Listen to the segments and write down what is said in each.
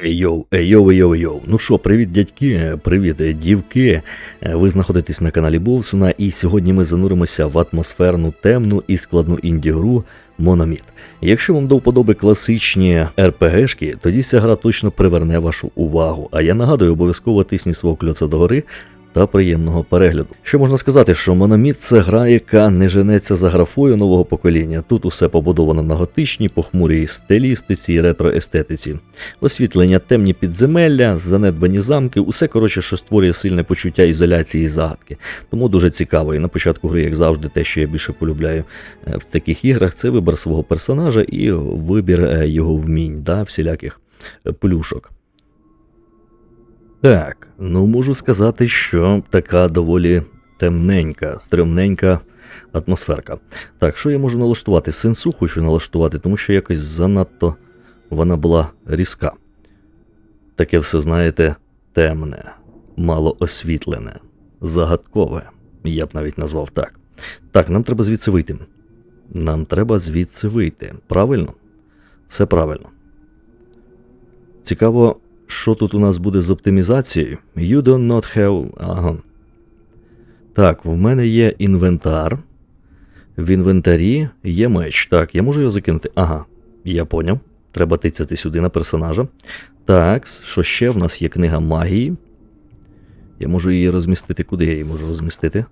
Йоу, йоу, йоу, йоу. Ну що, привіт, дядьки, привіт, дівки. Е, Ви знаходитесь на каналі Бовсуна, і сьогодні ми зануримося в атмосферну, темну і складну інді-гру Мономіт. Якщо вам до вподоби класичні РПГшки, тоді ця гра точно приверне вашу увагу. А я нагадую, обов'язково тисніть свого кльоца догори та приємного перегляду. Що можна сказати, що Мономіт це гра, яка не женеться за графою нового покоління. Тут усе побудовано на готичній, похмурій стилістиці і ретроестетиці. Освітлення, темні підземелля, занедбані замки, усе коротше, що створює сильне почуття ізоляції і загадки. Тому дуже цікаво. І на початку гри, як завжди, те, що я більше полюбляю е, в таких іграх, це вибір свого персонажа і вибір е, його вмінь, да, всіляких е, плюшок. Так, ну можу сказати, що така доволі темненька, стрьомненька атмосферка. Так, що я можу налаштувати? Сенсу хочу налаштувати, тому що якось занадто вона була різка. Таке все, знаєте, темне, мало освітлене, загадкове, я б навіть назвав так. Так, нам треба звідси вийти. Нам треба звідси вийти. Правильно? Все правильно. Цікаво, що тут у нас буде з оптимізацією? You do not have. Ага. Так, в мене є інвентар. В інвентарі є меч. Так, я можу його закинути. Ага, я поняв. Треба тицяти сюди на персонажа. Так, що ще? В нас є книга магії. Я можу її розмістити. Куди я її можу розмістити?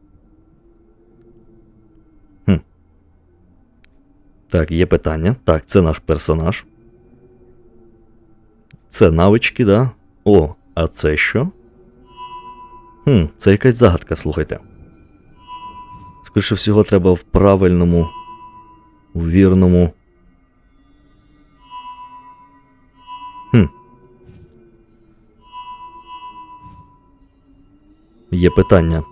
Хм. Так, є питання. Так, це наш персонаж. Це навички, да? О, а це що? Хм, це якась загадка, слухайте. Скоріше всього, треба в правильному, у вірному. Хм. Є питання.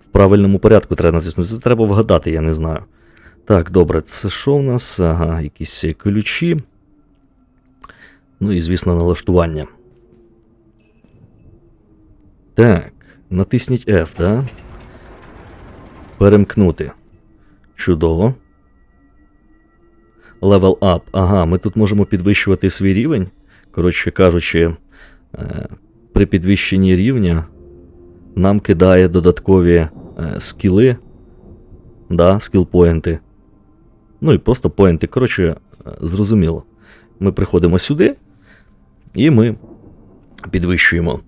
В правильному порядку треба натиснути. Це треба вгадати, я не знаю. Так, добре, це що в нас? Ага, якісь ключі. Ну і, звісно, налаштування. Так, натисніть F, да? Перемкнути. Чудово. Level up. Ага, ми тут можемо підвищувати свій рівень. Коротше кажучи, е, при підвищенні рівня нам кидає додаткові е, скіли. Да, скіл-поінти. Ну і просто поінти. Коротше, е, зрозуміло. Ми приходимо сюди, і ми підвищуємо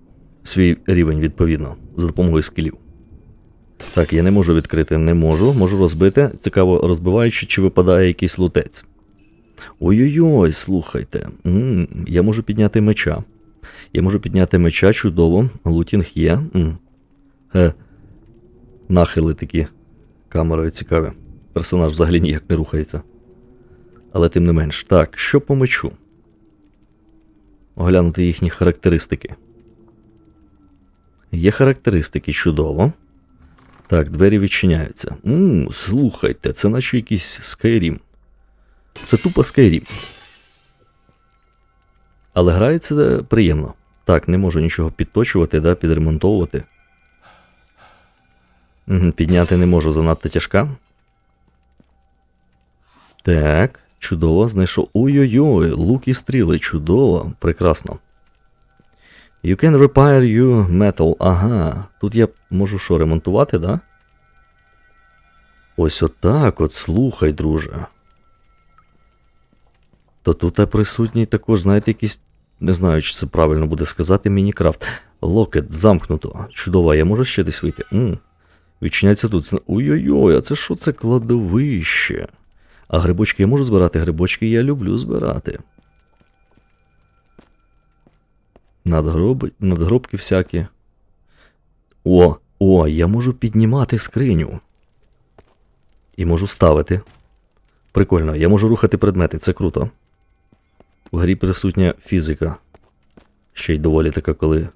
свій рівень відповідно за допомогою скілів. Так, я не можу відкрити, не можу. Можу розбити. Цікаво, розбиваючи, чи випадає якийсь лутець. Ой-ой-ой, слухайте. М, я можу підняти меча. Я можу підняти меча, чудово. Лутінг є. М. Е, нахили такі камерою цікаві. Персонаж взагалі ніяк не рухається. Але тим не менш. Так, що по мечу? Оглянути їхні характеристики. Є характеристики чудово. Так, двері відчиняються. Ммм, слухайте, це наче якийсь Skyrim. Це тупо Skyrim. Але грається приємно. Так, не можу нічого підточувати, да, підремонтовувати. Підняти не можу, занадто тяжка. Так, чудово, знайшов. Ой-ой-ой, лук і стріли, чудово, прекрасно. You can repair you metal. Ага. Тут я можу що, ремонтувати, да? Ось отак от, слухай, друже. То тут присутній також, знаєте, якийсь. Не знаю, чи це правильно буде сказати, Мінікрафт. Локет замкнуто. Чудово, я можу ще десь вийти. М. Відчиняється тут. Ой-ой-ой, а це що це кладовище? А грибочки я можу збирати? Грибочки я люблю збирати. Надгроби, надгробки всякі. О, о, я можу піднімати скриню. І можу ставити. Прикольно, я можу рухати предмети, це круто. В грі присутня фізика. Ще й доволі така, коли.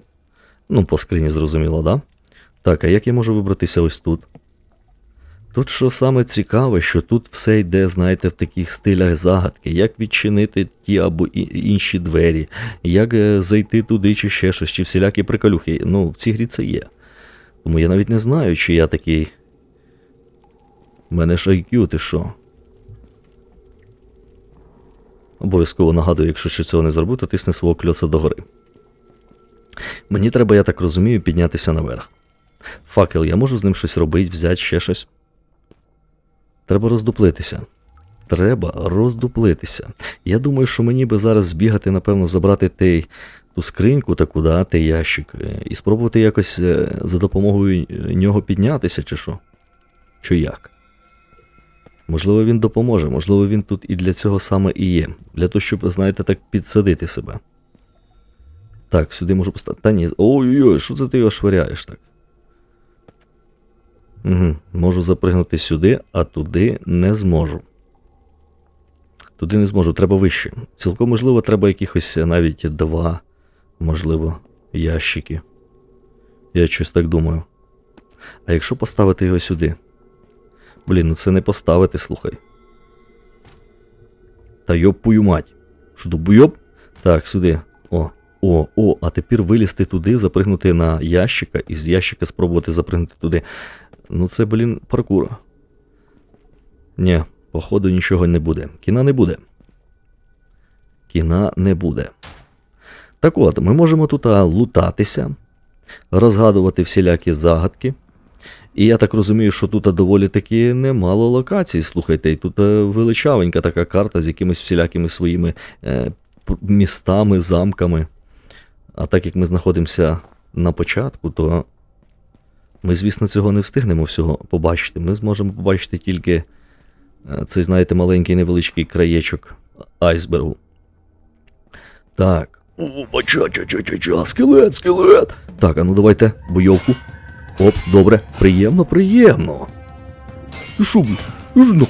Ну, по скрині зрозуміло, да? Так, а як я можу вибратися ось тут? Тут що саме цікаве, що тут все йде, знаєте, в таких стилях загадки, як відчинити ті або інші двері, як е, зайти туди, чи ще щось, чи всілякі приколюхи. Ну, в цій грі це є. Тому я навіть не знаю, чи я такий. Мене ж IQ, ти що? Обов'язково нагадую, якщо ще цього не зробив, то тисни свого кльоца догори. Мені треба, я так розумію, піднятися наверх. Факел, я можу з ним щось робити, взяти ще щось. Треба роздуплитися. Треба роздуплитися. Я думаю, що мені би зараз збігати, напевно, забрати той, ту скриньку таку, да, той ящик, е, і спробувати якось е, за допомогою нього піднятися, чи що? Чи як? Можливо, він допоможе, можливо, він тут і для цього саме і є. Для того, щоб, знаєте, так підсадити себе. Так, сюди можу поставити. Та ні. Ой-ой-ой, що це ти його швиряєш так? Угу. Можу запригнути сюди, а туди не зможу. Туди не зможу, треба вище. Цілком можливо, треба якихось е, навіть два, можливо, ящики. Я щось так думаю. А якщо поставити його сюди? Блін, ну це не поставити, слухай. Та йопую мать. Що? Так, сюди. О, о, о, а тепер вилізти туди, запригнути на ящика, і з ящика спробувати запригнути туди. Ну це, блін, паркур. Ні, походу нічого не буде. Кіна не буде. Кіна не буде. Так от, ми можемо тут лутатися, розгадувати всілякі загадки. І я так розумію, що тут доволі таки немало локацій. Слухайте, і тут величавенька така карта з якимись всілякими своїми е, містами, замками. А так як ми знаходимося на початку, то ми, звісно, цього не встигнемо всього побачити. Ми зможемо побачити тільки е, цей, знаєте, маленький невеличкий краєчок айсбергу. Так. О, ча ча ча ча ча скелет, скелет. Так, а ну давайте бойовку. Оп, добре, приємно, приємно. Що? Жно.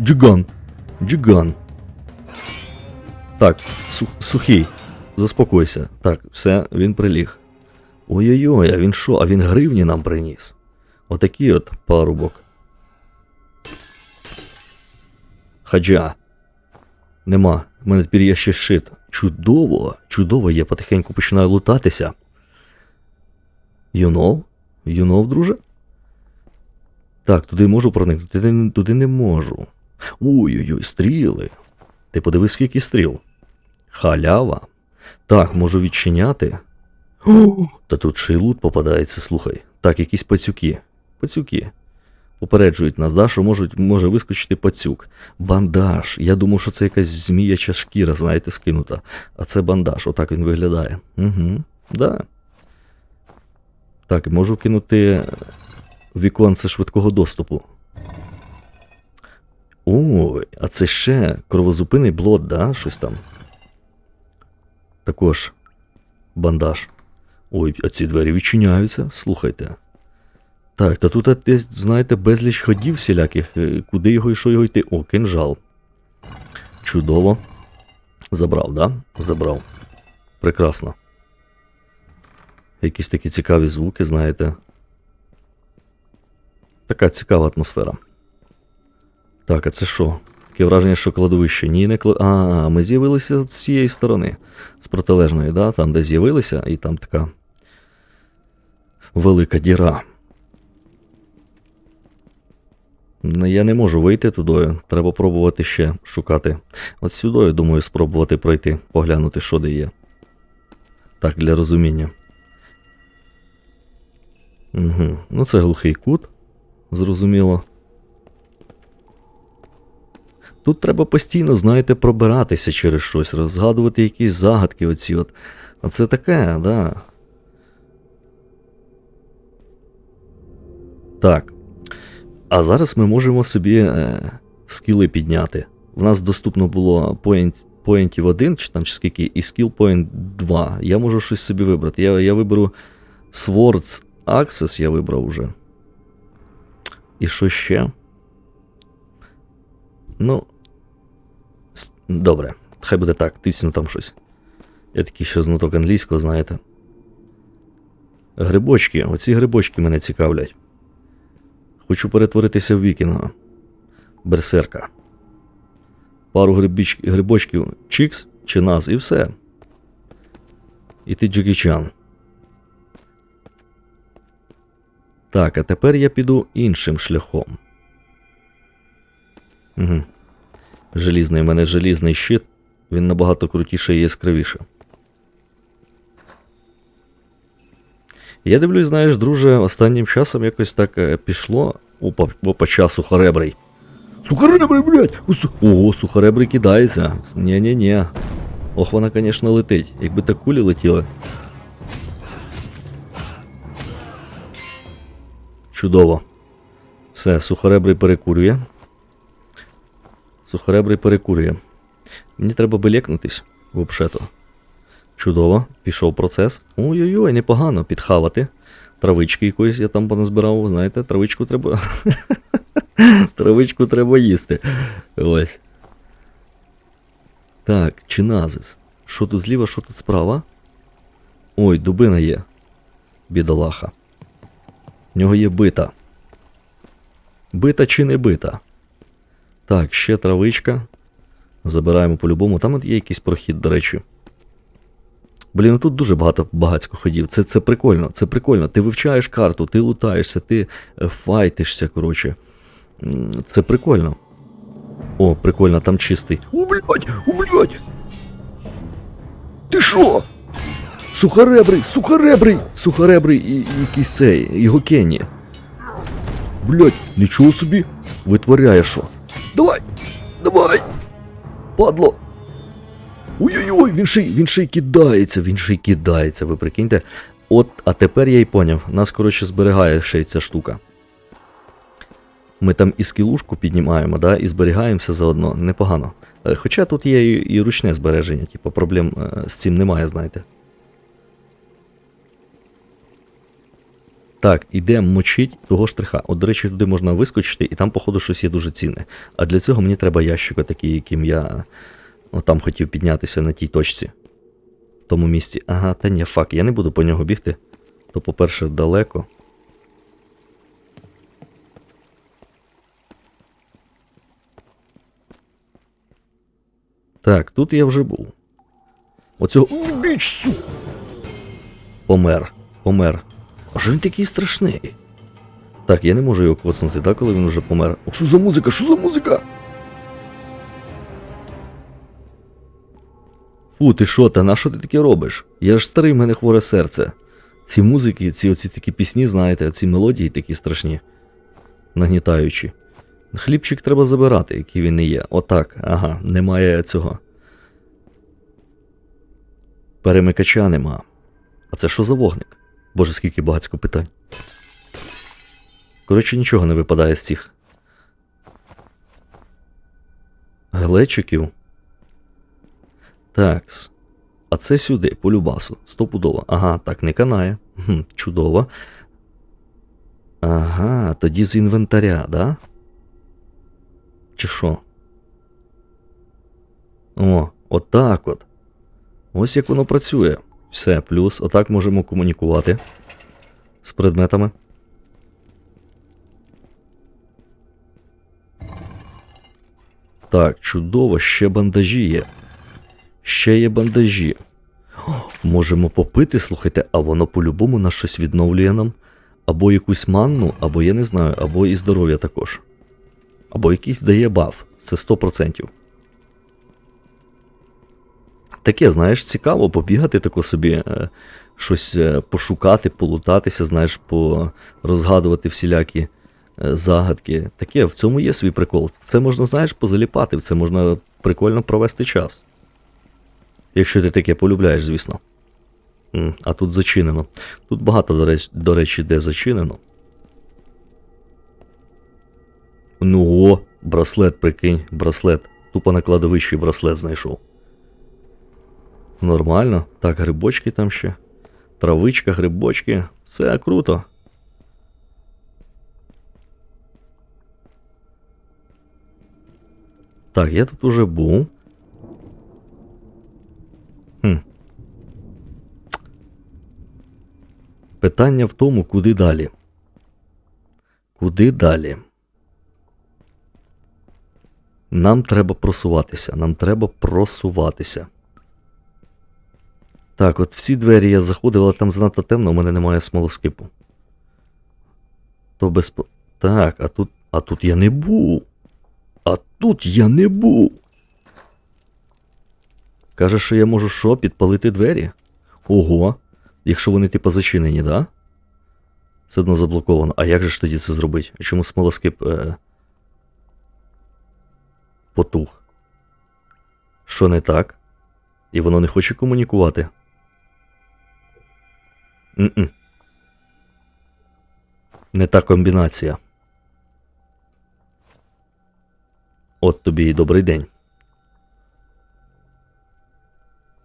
Джиган. Джиган. Так, су- сухий. Заспокойся. Так, все, він приліг. Ой-ой-ой, а він що? А він гривні нам приніс. Отакий от парубок. Хаджа. Нема. У мене тепер є ще щит. Чудово, чудово, я потихеньку починаю лутатися. Юнов? Юнов, друже? Так, туди можу проникнути, туди, туди не можу. Ой-ой-ой, стріли. Ти подивись, скільки стріл. Халява. Так, можу відчиняти. Та тут ще й лут попадається, слухай. Так, якісь пацюки. Пацюки. Попереджують нас, да, що можуть, може вискочити пацюк. Бандаж. Я думав, що це якась зміяча шкіра, знаєте, скинута. А це бандаж, отак він виглядає. Угу. Да. Так, можу кинути віконце швидкого доступу. Ой, а це ще кровозупинний блот, да? Щось там. Також бандаж. Ой, а ці двері відчиняються, слухайте. Так, та тут, десь, знаєте, безліч ходів всіляких. е, Куди його і що його йти? О, кинжал. Чудово. Забрав, да? Забрав. Прекрасно. Якісь такі цікаві звуки, знаєте. Така цікава атмосфера. Так, а це що? Таке враження, що кладовище. Ні, не кла... А, ми з'явилися з цієї сторони, з протилежної, да? там, де з'явилися, і там така велика діра. Ну, Я не можу вийти туди, треба пробувати ще шукати. От сюди, думаю, спробувати пройти, поглянути, що де є. Так, для розуміння. Угу. Ну, це глухий кут, зрозуміло. Тут треба постійно, знаєте, пробиратися через щось, розгадувати якісь загадки оці от. А це таке, да. Так. А зараз ми можемо собі е, скіли підняти. В нас доступно було point, поінтів 1, чи там чи скільки, і скіл point 2. Я можу щось собі вибрати. Я, я виберу Swords Access, я вибрав уже. І що ще? Ну. Добре, хай буде так, тисну там щось. Я такий ще знаток англійського, знаєте. Грибочки, оці грибочки мене цікавлять. Хочу перетворитися в вікінга. Берсерка. Пару грибіч... грибочків чікс чи нас, і все. І ти Джекі Чан. Так, а тепер я піду іншим шляхом. Угу. Желізний, у мене желізний щит. Він набагато крутіше і яскравіше. Я дивлюсь, знаєш, друже, останнім часом якось так е, пішло. Опа, опа, ча, сухаребрий. Сухаребрий, блядь! Ого, сухаребрий кидається. Ні-ні-ні. Ох, вона, звісно, летить. Якби так кулі летіли. Чудово. Все, сухаребрий перекурює. Сухаребрий перекурює. Мені треба би лекнутись, взагалі-то. Чудово, пішов процес. Ой-ой-ой, непогано підхавати. Травички якоїсь я там поназбирав, знаєте, травичку треба. Травичку треба їсти. Ось. Так, чиназис. Що тут зліва, що тут справа? Ой, дубина є. Бідолаха. В нього є бита. Бита чи не бита? Так, ще травичка. Забираємо по-любому. Там є якийсь прохід, до речі. Блін, ну тут дуже багато багацько ходів. Це, це прикольно, це прикольно. Ти вивчаєш карту, ти лутаєшся, ти е, файтишся, коротше. Це прикольно. О, прикольно, там чистий. О, блядь, о, блядь! Ти що? Сухаребрий, сухаребрий! Сухаребрий і, і якийсь цей, його Кенні. Блядь, нічого собі. Витворяє що. Давай! Давай! Падло! Ой-ой-ой, він ще, він ще й кидається, він ще й кидається, ви прикиньте. От, а тепер я й поняв. Нас, коротше, зберігає ще й ця штука. Ми там і скілушку піднімаємо, да, і зберігаємося заодно. Непогано. Е, Хоча тут є і, і ручне збереження, типу, проблем е, з цим немає, знаєте. Так, ідемо мочить того штриха. От, до речі, туди можна вискочити, і там, походу, щось є дуже цінне. А для цього мені треба ящика такий, яким я ну, там хотів піднятися на тій точці. В тому місці. Ага, та ні, фак, я не буду по нього бігти. То, по-перше, далеко. Так, тут я вже був. Оцього. Біч, су! Помер. Помер. А що він такий страшний? Так, я не можу його коцнути, так, коли він вже помер. О, що за музика? Що за музика? Фу, ти що, та на що ти таке робиш? Я ж старий, в мене хворе серце. Ці музики, ці оці такі пісні, знаєте, ці мелодії такі страшні, нагнітаючі. Хлібчик треба забирати, який він не є. Отак, ага, немає цього. Перемикача нема. А це що за вогник? Боже, скільки багатько питань. Коротше, нічого не випадає з цих. Глечиків. Такс. А це сюди, по любасу. Стопудово. Ага, так не канає. Хм, чудово. Ага, тоді з інвентаря, да? Чи що? О, отак от. Ось як воно працює. Все, плюс, отак можемо комунікувати з предметами. Так, чудово, ще бандажі є. Ще є бандажі. Можемо попити, слухайте, а воно по-любому на щось відновлює нам. Або якусь манну, або я не знаю, або і здоров'я також. Або якийсь дає баф. Це 100%. Таке, знаєш, цікаво побігати тако собі, е, щось е, пошукати, полутатися, знаєш, порозгадувати всілякі е, загадки. Таке, в цьому є свій прикол. Це можна, знаєш, позаліпати, це можна прикольно провести час. Якщо ти таке полюбляєш, звісно. А тут зачинено. Тут багато, до речі, де зачинено. Ну о, браслет, прикинь, браслет. Тупо на кладовищі браслет знайшов. Нормально. Так, грибочки там ще. Травичка, грибочки. Все круто. Так, я тут уже був. Хм. Питання в тому, куди далі. Куди далі? Нам треба просуватися. Нам треба просуватися. Так, от всі двері я заходив, але там занадто темно, у мене немає смолоскипу. То без. Так, а тут. А тут я не був. А тут я не був. Каже, що я можу що, підпалити двері? Ого. Якщо вони типу зачинені, да? Все одно заблоковано. А як же ж тоді це зробити? Чому смолоскип е... потух? Що не так? І воно не хоче комунікувати. М-м. Не та комбінація. От тобі і добрий день.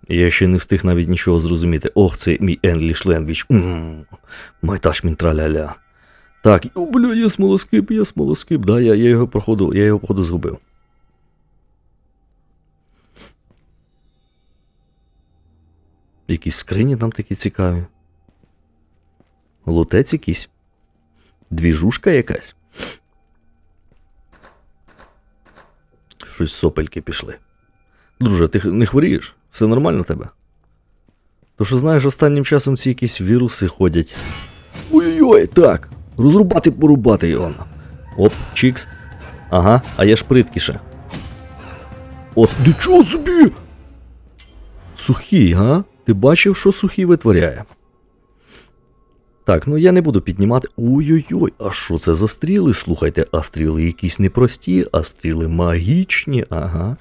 Я ще не встиг навіть нічого зрозуміти. Ох, це мій language. Ммм. Майташ мінтраля-ля. Так, о, бля, є смолоскип, є смолоскип. Да, я, я його проходу, я його походу згубив. Якісь скрині там такі цікаві. Лутець якийсь. Двіжушка якась. Щось сопельки пішли. Друже, ти не хворієш? Все нормально тебе? То що знаєш, останнім часом ці якісь віруси ходять. Ой-ой-ой, так. Розрубати, порубати його. Оп, чікс. Ага, а я ж приткіше. От, нічого собі! Сухий, га? Ти бачив, що сухий витворяє? Так, ну я не буду піднімати. Ой-ой-ой, а що це за стріли? Слухайте, а стріли якісь непрості, а стріли магічні, ага.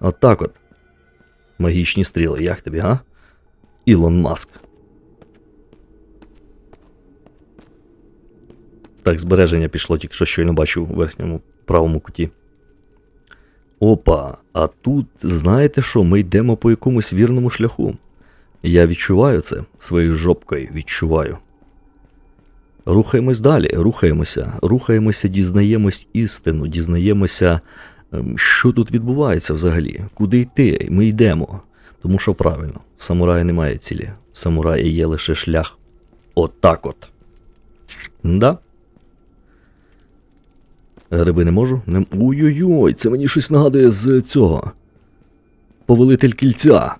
От так от. Магічні стріли, як тобі, га? Ілон Маск. Так, збереження пішло, тільки що щойно бачив у верхньому правому куті. Опа, а тут, знаєте що, ми йдемо по якомусь вірному шляху. Я відчуваю це своєю жопкою відчуваю. Рухаємось далі, рухаємося, рухаємося, дізнаємось істину, дізнаємося, ем, що тут відбувається взагалі, куди йти. Ми йдемо. Тому що правильно, в самурая немає цілі, в самурая є лише шлях. От так от. Да? Гриби не можу? Не... Ой-ой-ой, це мені щось нагадує з цього. Повелитель кільця.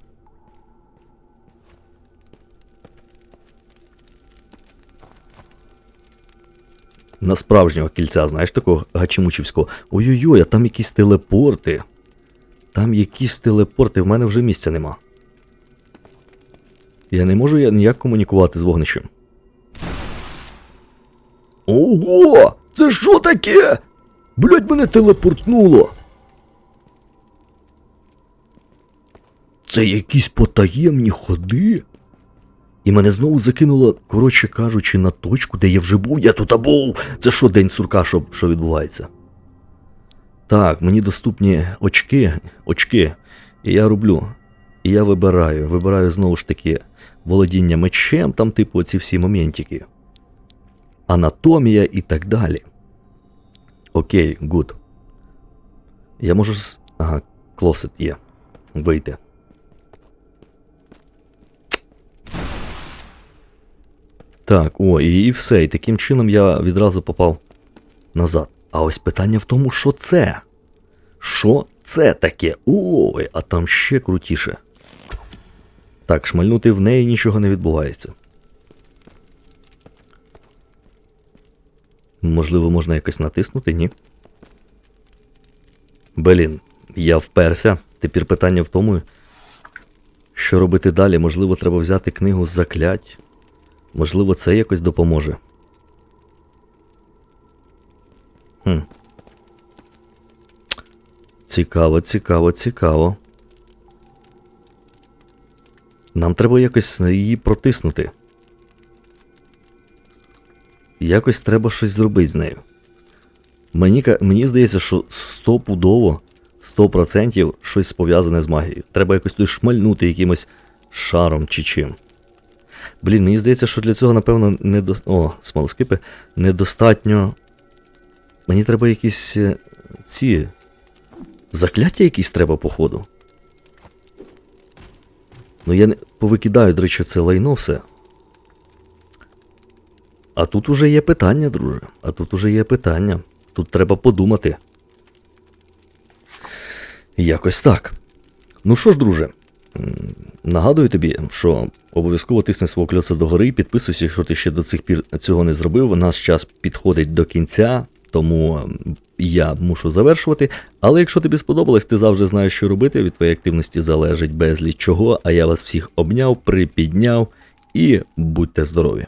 На справжнього кільця, знаєш такого гачимучівського. Ой-ой-ой, а там якісь телепорти. Там якісь телепорти, в мене вже місця нема. Я не можу ніяк комунікувати з вогнищем. Ого! Це що таке? Блять, мене телепортнуло. Це якісь потаємні ходи. І мене знову закинуло, коротше кажучи, на точку, де я вже був. Я тут був. Це що, день сурка, що, що відбувається? Так, мені доступні очки, очки. І я роблю. І я вибираю. Вибираю знову ж таки володіння мечем, там, типу, ці всі моментики. Анатомія і так далі. Окей, гуд. Я можу. Ага, клосет є. Вийти. Так, о, і, і все. І таким чином я відразу попав назад. А ось питання в тому, що це? Що це таке? Ой, а там ще крутіше. Так, шмальнути в неї нічого не відбувається. Можливо, можна якось натиснути, ні? Блін, я вперся. Тепер питання в тому, що робити далі. Можливо, треба взяти книгу заклять. Можливо, це якось допоможе. Хм. Цікаво, цікаво, цікаво. Нам треба якось її протиснути. Якось треба щось зробити з нею. Мені, мені здається, що стопудово, 100% щось пов'язане з магією. Треба якось тут шмальнути якимось шаром чи чим. Блін, мені здається, що для цього, напевно, не до... О, смолоскипи, недостатньо. Мені треба якісь е, ці. Закляття якісь треба, походу. Ну я не повикидаю, до речі, це лайно все. А тут уже є питання, друже. А тут уже є питання. Тут треба подумати. Якось так. Ну що ж, друже, нагадую тобі, що обов'язково тисни свого кльоса догори підписуйся, якщо ти ще до цих пір цього не зробив. Наш час підходить до кінця, тому я мушу завершувати. Але якщо тобі сподобалось, ти завжди знаєш, що робити. Від твоєї активності залежить безліч чого. А я вас всіх обняв, припідняв і будьте здорові!